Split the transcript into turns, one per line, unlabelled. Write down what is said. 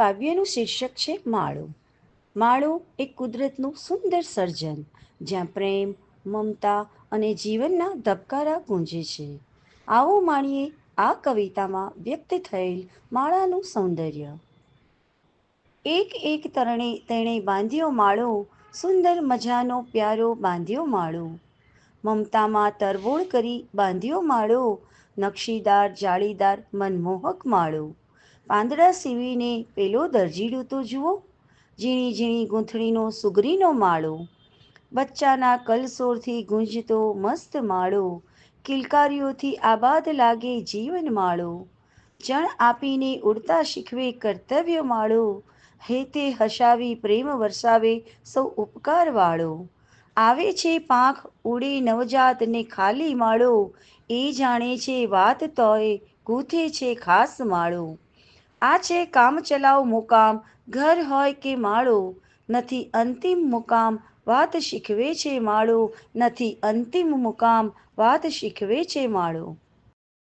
કાવ્યનું શીર્ષક છે માળો. માળો એ કુદરતનું સુંદર સર્જન, જ્યાં પ્રેમ, મમતા અને જીવનના ધબકારા ગુંજે છે. આવો માણીએ આ કવિતામાં વ્યક્ત થયેલ માળાનું સૌંદર્ય. એક એક તરણે તેણે બાંધ્યો માળો, સુંદર મજાનો પ્યારો બાંધ્યો માળો. મમતામાં તરબોળ કરી બાંધ્યો માળો, નકશીદાર જાળીદાર મનમોહક માળો. પાંદડા સીવીને પેલો દરજીડું તો જુઓ. ઝીણી ઝીણી ગૂંથણીનો સુગરીનો માળો. બચ્ચાના કલસોરથી ગુંજતો મસ્ત માળો. કિલકારીઓથી આબાદ લાગે જીવન માળો. જણ આપીને ઉડતા શીખવે કર્તવ્ય માળો. હેતે હસાવી પ્રેમ વરસાવે સૌ ઉપકાર વાળો આવે છે પાંખ, ઉડે નવજાત ને ખાલી માળો. એ જાણે છે વાત તોય, ગૂંથે છે ખાસ માળો. આ છે કામ ચલાવ મુકામ, ઘર હોય કે માળો. નથી અંતિમ મુકામ, વાત શીખવે છે માળો. નથી અંતિમ મુકામ, વાત શીખવે છે માળો.